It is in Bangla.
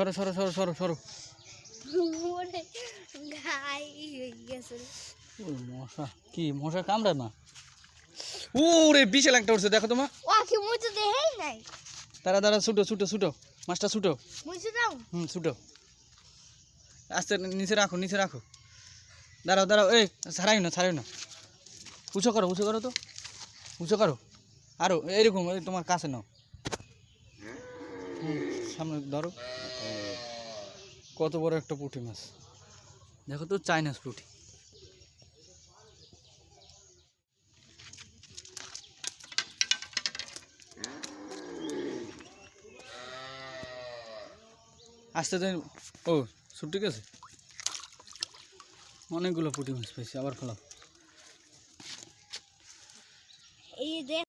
সরো সরো সরো সরো সরো। মশা কি মশা কামড়ায় না ওরে বিশাল একটা উঠছে দেখো তোমার তারা তারা ছুটো ছুটো ছুটো। মাছটা ছুটো। হুম ছুটো। আস্তে নিচে রাখো নিচে রাখো। দাঁড়াও দাঁড়াও এই ছাড়াই না ছাড়াই না উঁচু করো উঁচু করো তো। উঁচু করো। আরও এইরকম এই তোমার কাছে নাও। সামনে ধরো কত বড় একটা পুঁটি মাছ? দেখো তো চাইনাস পুঁটি। আস্তে তো ও সব ঠিক আছে অনেকগুলো পুঁটি মাছ পেয়েছি আবার ফেলাও। এই দেখ